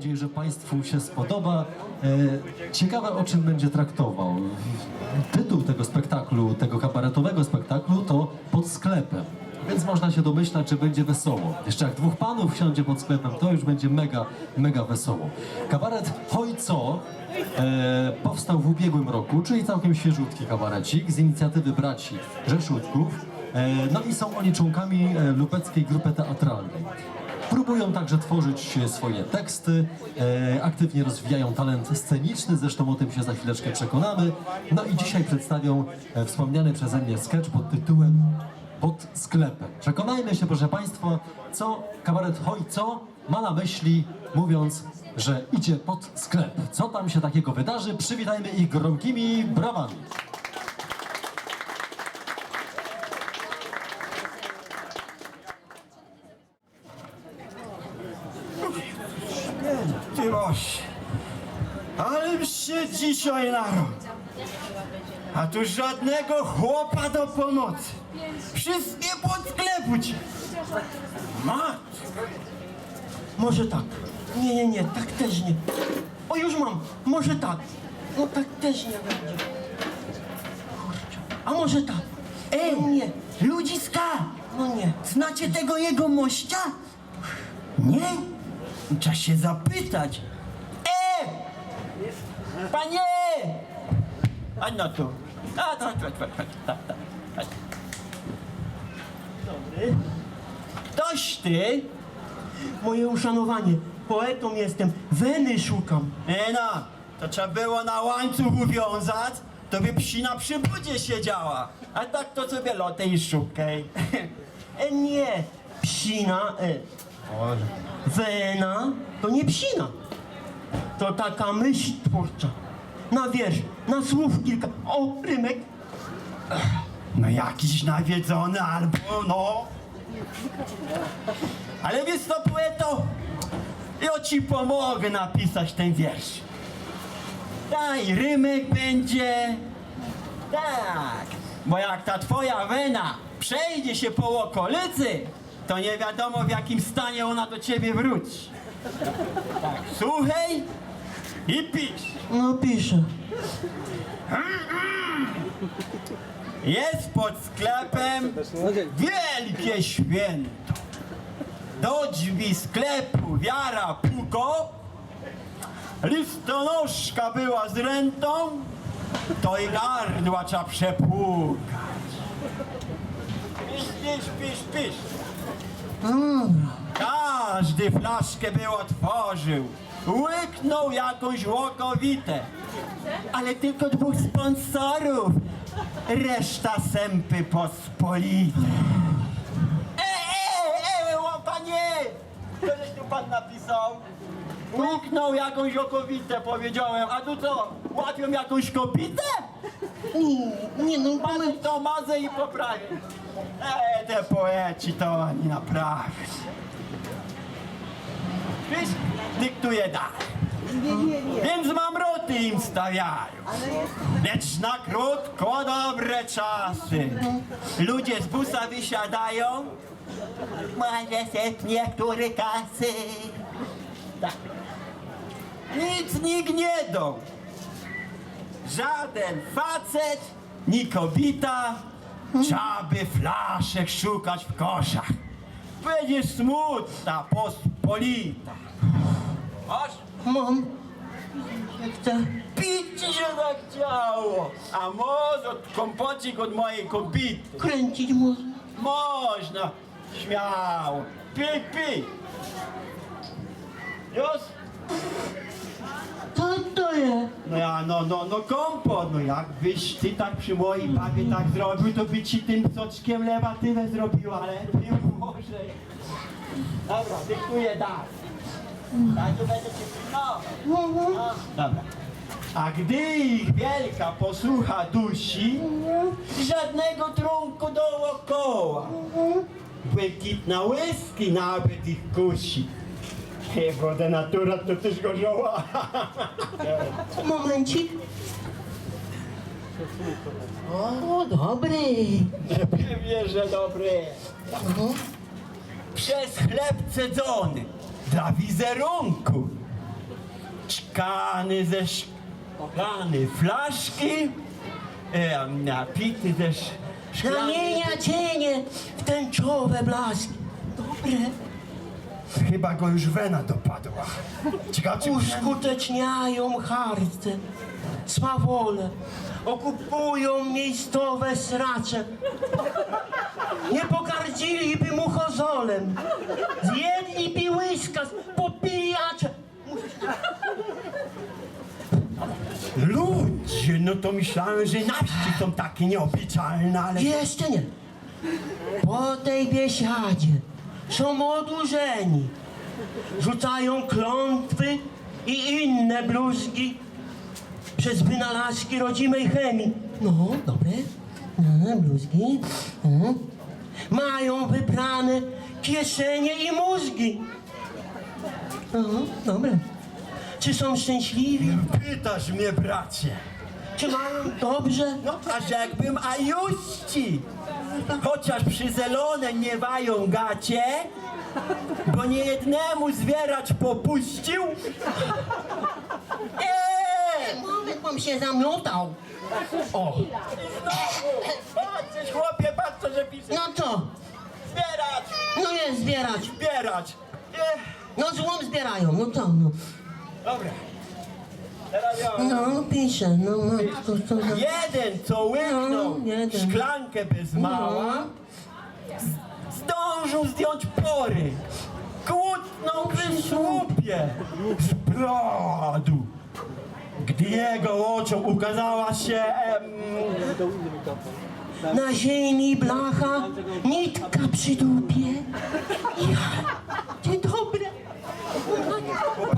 nadzieję, że Państwu się spodoba. E, Ciekawe, o czym będzie traktował. Tytuł tego spektaklu, tego kabaretowego spektaklu to Pod sklepem. Więc można się domyślać, że będzie wesoło. Jeszcze jak dwóch panów siądzie pod sklepem, to już będzie mega, mega wesoło. Kabaret Hoj Co e, powstał w ubiegłym roku, czyli całkiem świeżutki kabarecik z inicjatywy braci Rzeszutków. E, no i są oni członkami e, lubeckiej grupy teatralnej. Próbują także tworzyć swoje teksty, e, aktywnie rozwijają talent sceniczny, zresztą o tym się za chwileczkę przekonamy. No i dzisiaj przedstawią e, wspomniany przeze mnie sketch pod tytułem Pod sklepem. Przekonajmy się, proszę Państwa, co kabaret Hoj Co ma na myśli, mówiąc, że idzie pod sklep. Co tam się takiego wydarzy? Przywitajmy ich gromkimi brawami. Oś, ale się dzisiaj narobił. A tu żadnego chłopa do pomocy. Wszystkie pod sklepu ci. Mat. Może tak. Nie, nie, nie, tak też nie. O, już mam. Może tak. No tak też nie będzie. Kurczę. A może tak. Ej, nie. ludziska, No nie. znacie tego jego mościa? Nie? Trzeba się zapytać. Panie! A no tu. A, to, to, to, to, to, to. Dobry. Ktoś ty? Moje uszanowanie. Poetą jestem. Weny szukam. E no, to trzeba było na łańcuch uwiązać, to by psina przy budzie siedziała. A tak to sobie lotę i szukaj. E, nie. Psina. E. Wena to nie psina. To taka myśl twórcza. Na wiersz, na słów kilka. O, rymek. No jakiś nawiedzony albo no. Ale wiesz co, poeto? Ja ci pomogę napisać ten wiersz. Daj, rymek będzie. Tak, bo jak ta twoja wena przejdzie się po okolicy, to nie wiadomo w jakim stanie ona do ciebie wróci. Tak, słuchaj i pisz. No piszę. Jest pod sklepem wielkie święto. Do drzwi sklepu wiara puko, listonoszka była z rentą, to i gardła trzeba przepłukać. Pisz, pisz, pisz, pisz. Każdy flaszkę był otworzył, łyknął jakąś łokowitę. Ale tylko dwóch sponsorów, reszta sępy pospolite. E, e, e, o panie! Co żeś tu pan napisał? Łyknął jakąś okowitę, powiedziałem. A tu co? Łapią jakąś kopitę? Nie, nie no, Pan to mazę i poprawi. E, te poeci to oni naprawdę. Wiesz, dyktuję dalej. Więc mamroty im stawiają. Lecz na krótko dobre czasy. Ludzie z busa wysiadają. Może se niektóre kasy. Tak. Nic nikt nie dał. Żaden facet, ni kobita, trzeba by flaszek szukać w koszach. Będzie smutna, pospolita. Aż mam. Jak chcę. pić się zachciało, a może od kompocik od mojej kobity. Kręcić mózg. Można, śmiało. Pij, pij. Już? Co to jest? No ja, no, no, no kompot, no jakbyś ty tak przy mojej babie tak zrobił, to by ci tym soczkiem lewa tyle zrobiła, ale nie może. Dobra, dyktuję dalej. To będę cię pilnował. No, Dobra. A gdy ich wielka posłucha dusi, żadnego trunku dookoła. Błękitna łyski nawet ich kusi. He, woda natura to też gorzoła. Momencik. O, dobry. Pewnie, że dobry. Przez chleb cedzony, dla wizerunku, czkany ze szklany flaszki, e, napity ze sz- szklany... Ramienia cienie w tęczowe blaski. Dobre. Chyba go już wena dopadła. Ciekawe, Uskuteczniają harce, swawole, okupują miejscowe sracze. Nie pogardziliby mu chozolem, zjedliby łyska, popili acze. Ludzie, no to myślałem, że na wsi są takie nieobliczalne, ale... Jeszcze nie. Po tej biesiadzie są odurzeni. Rzucają klątwy i inne bluzgi przez wynalazki rodzimej chemii. No, dobre. No, bluzgi. No. Mają wybrane kieszenie i mózgi. No, dobre. Czy są szczęśliwi? Pytasz mnie, bracie. Czy mają dobrze? No, aż jakbym ajuści. Chociaż przy zelone miewają gacie, bo nie jednemu zwieracz popuścił. Eee! Moment, bym się zamiotał. O, Patrzysz, chłopie, patrz, co że pisze. no co? Zbierać, No jest zbierać. zbierać. Eee, No złom zbierają, no co no. Dobra. Teraz ja. No pisze, no matko, co za... Jeden, co łyknął No, jeden. szklankę bez mała, z- zdążył zdjąć pory. Kłótnął przy słupie z brodu. Gdy jego oczom ukazała się em, Na ziemi blacha, nitka przy dupie. Ja, dzień dobry.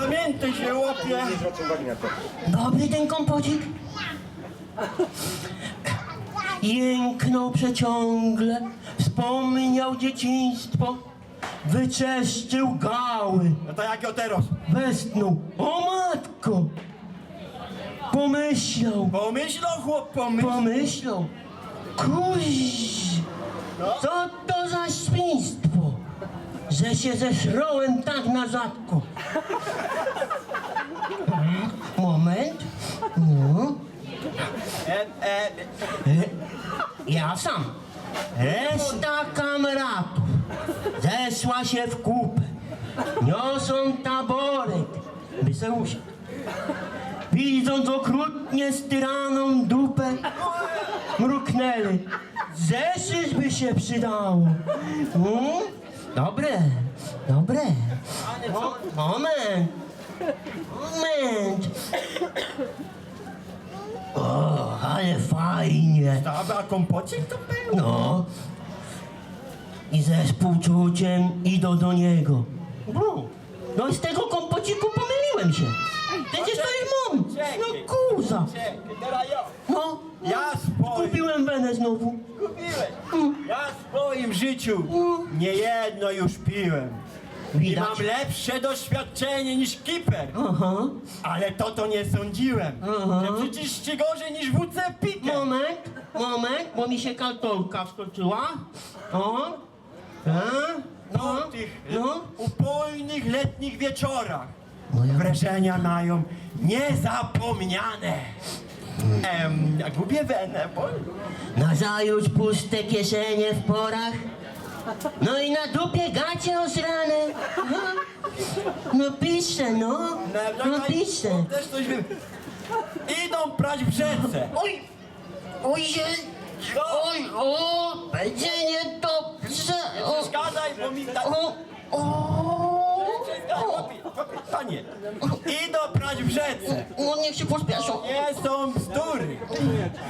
Pamiętaj się, łopie. Dobry ten kompocik. Jęknął przeciągle, wspomniał dzieciństwo, wyczeszczył gały. No to jak teraz? Westchnął. O matko! Pomyślał, Pomyślał chłop, pomyślał. pomyślał. Kuź! Co to za świństwo? Że się zeszrołem tak na rzadko. Moment. No. E, e, Ja sam. Reszta kamratów zeszła się w kupę. Niosą taborek, by se usiadł. Widząc okrutnie styraną dupę, mruknęli. Zeszyć by się przydało. Mm? Dobre, dobre. Mo- moment. Moment. O, ale fajnie. Dobra, kompocik to był? No. I ze współczuciem idą do niego. No, no i z tego kompociku pomyliłem się. Przecież to jest mom. No. Czekaj, teraz ja. No. Ja swoim. Kupiłem wenę znowu. Kupiłeś. Ja w swoim życiu nie jedno już piłem. I Widać. mam lepsze doświadczenie niż kiper. Aha. Ale to to nie sądziłem. Aha. Że przecież ci gorzej niż WC pikę. Moment, moment, bo mi się kartolka wskoczyła. O. Po No. tych No. upojnych letnich wieczorach. Wrażenia mają niezapomniane. Em, jak gubię wenę, bo... Nazajutrz puste kieszenie w porach. No i na dupie gacie osrane. Aha. No pisze, no. No pisze. Też coś wiem. Idą prać w rzece. Oj, oj, oj, o, będzie niedobrze. O, Przeszkadzaj, bo mi tak... o. Panie, idą prać w rzece. No niech się pospieszą. Nie są bzdury.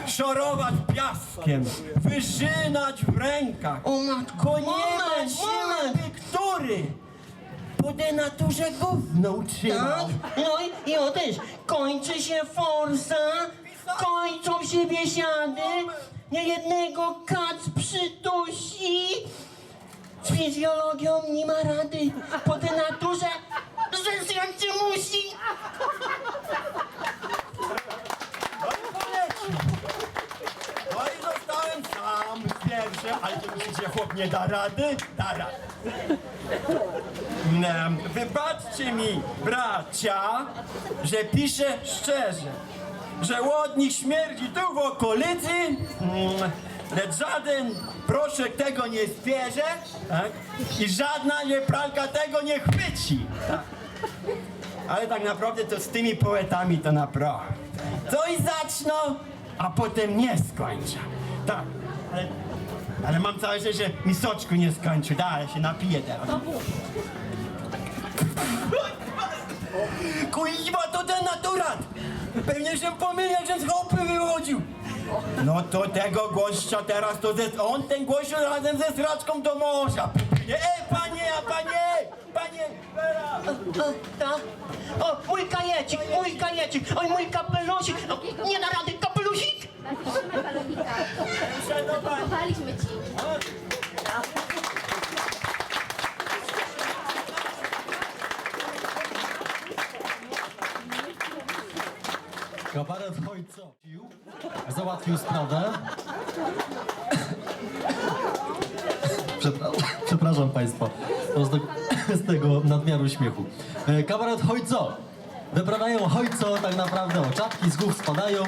Szorować piaskiem, wyżynać w rękach. O matko, Bo nie ma moment, siły, moment. by który po denaturze gówno utrzymał. Tak? No i, i o też, kończy się forsa, kończą się biesiady, niejednego kac przytusi. Z fizjologią nie ma rady, po denaturze zesrać się musi. No i polecił. No i zostałem sam z pierwszym, ale to myślicie, chłop nie da rady? Da radę. Em, Wybaczcie mi, bracia, że piszę szczerze, że łodnik śmierdzi tu w okolicy, mm, lecz żaden proszek tego nie zbierze tak? i żadna niepralka tego nie chwyci. Tak? Ale tak naprawdę to z tymi poetami to naprawdę. Coś zaczną, a potem nie skończą. Tak, ale, ale mam całe szczęście, że mi soczku nie skończył. Dalej się napiję teraz. Kuźwa, to ten naturat! Pewnie się pomylił, że z chopy wychodził. No to tego gościa teraz to ze, on ten gościu razem ze sraczką do morza. Nie, e, panie, a panie, panie, Vera. O, tak? O, mój kajecik, mój kajecik, oj, mój kapelusik. O, nie da rady, kapelusik. Chowaliśmy ci. Kabaret załatwił sprawę. Przepra- Przepraszam Państwa z, tego, nadmiaru śmiechu. E, Kabaret Hojco. Wyprawiają Hojco, tak naprawdę o czapki z głów spadają.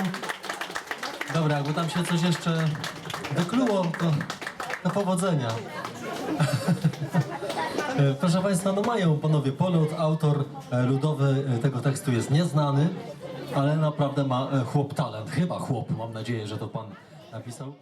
Dobra, jakby tam się coś jeszcze wykluło, to do powodzenia. E, Proszę Państwa, no mają panowie polot, autor e, ludowy tego tekstu jest nieznany, ale naprawdę ma e, chłop talent. Chyba chłop, mam nadzieję, że to pan napisał.